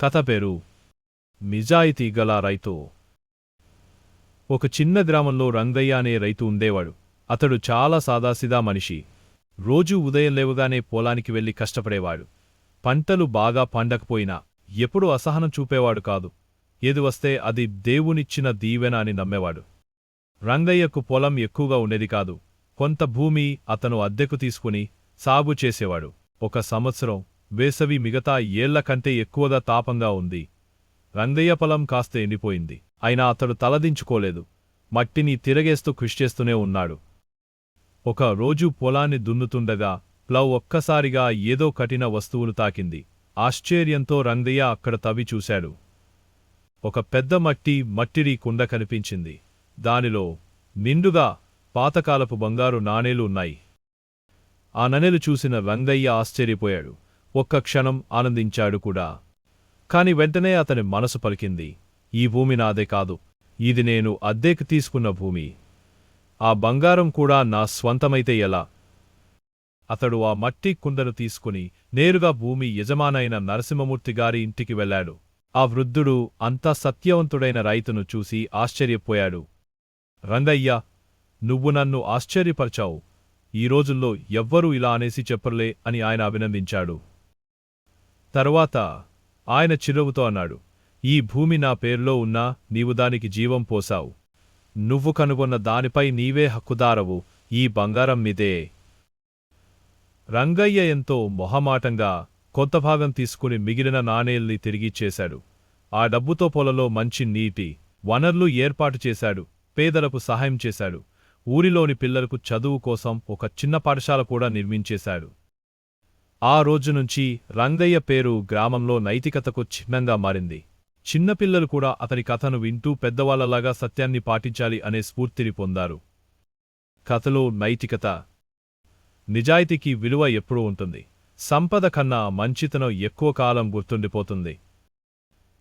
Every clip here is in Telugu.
కథ పేరు నిజాయితీ గల రైతు. ఒక చిన్న గ్రామంలో రంగయ్య అనే రైతు ఉండేవాడు. అతడు చాలా సాదాసిదా మనిషి. రోజూ ఉదయం లేవగానే పొలానికి వెళ్ళి కష్టపడేవాడు. పంటలు బాగా పండకపోయినా ఎప్పుడూ అసహనం చూపేవాడు కాదు. ఏది వస్తే అది దేవునిచ్చిన దీవెన అని నమ్మేవాడు. రంగయ్యకు పొలం ఎక్కువగా ఉండేది కాదు. కొంత భూమి అతను అద్దెకు తీసుకుని సాగు చేసేవాడు. ఒక సంవత్సరం వేసవి మిగతా ఏళ్ళ కంటే ఎక్కువగా తాపంగా ఉంది. రంగయ్య పొలం కాస్త ఎండిపోయింది. అయినా అతడు తలదించుకోలేదు. మట్టిని తిరగేస్తూ కృషి చేస్తూనే ఉన్నాడు. ఒక రోజు పొలాన్ని దున్నుతుండగా ప్లవ్ ఒక్కసారిగా ఏదో కఠిన వస్తువులు తాకింది. ఆశ్చర్యంతో రంగయ్య అక్కడ తవ్వి చూశాడు. ఒక పెద్ద మట్టి మట్టిరి కుండ కనిపించింది. దానిలో నిండుగా పాతకాలపు బంగారు నాణేలు ఉన్నాయి. ఆ ననెలు చూసిన రంగయ్య ఆశ్చర్యపోయాడు. ఒక్క క్షణం ఆనందించాడు కూడా. కాని వెంటనే అతని మనసు పలికింది. ఈ భూమి నాదే కాదు. ఇది నేను అద్దెకు తీసుకున్న భూమి. ఆ బంగారం కూడా నా స్వంతమైతే ఎలా? అతడు ఆ మట్టి కుండను తీసుకుని నేరుగా భూమి యజమానైన నరసింహమూర్తిగారి ఇంటికి వెళ్ళాడు. ఆ వృద్ధుడు అంతా సత్యవంతుడైన రైతును చూసి ఆశ్చర్యపోయాడు. రంగయ్య నువ్వు నన్ను ఆశ్చర్యపరచావు. ఈ రోజుల్లో ఎవ్వరూ ఇలా అనేసి చెప్పరులే అని ఆయన అభినందించాడు. తరువాత ఆయన చిరువుతో అన్నాడు ఈ భూమి నా పేరులో ఉన్నా నీవు దానికి జీవం పోసావు. నువ్వు కనుగొన్న దానిపై నీవే హక్కుదారవు. ఈ బంగారం మీదే. రంగయ్య ఎంతో మొహమాటంగా కొంత భాగం తీసుకుని మిగిలిన నాణేల్ని తిరిగిచ్చేశాడు ఆ డబ్బుతో పొలలో మంచి నీటి వనర్లు ఏర్పాటు చేశాడు. పేదలకు సహాయం చేశాడు. ఊరిలోని పిల్లలకు చదువు కోసం ఒక చిన్న పాఠశాల కూడా నిర్మించేశాడు. ఆ రోజు నుంచి రంగయ్య పేరు గ్రామంలో నైతికతకు చిహ్నంగా మారింది. చిన్నపిల్లలు కూడా అతని కథను వింటూ పెద్దవాళ్ళలాగా సత్యాన్ని పాటించాలి అనే స్ఫూర్తిని పొందారు. కథలో నైతికత నిజాయితీకి విలువ ఎప్పుడూ ఉంటుంది. సంపద కన్నా మంచితనం ఎక్కువ కాలం గుర్తుండిపోతుంది.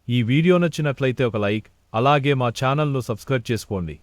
ఈ వీడియో నచ్చినట్లయితే ఒక లైక్ అలాగే మా ఛానల్ను సబ్స్క్రైబ్ చేసుకోండి.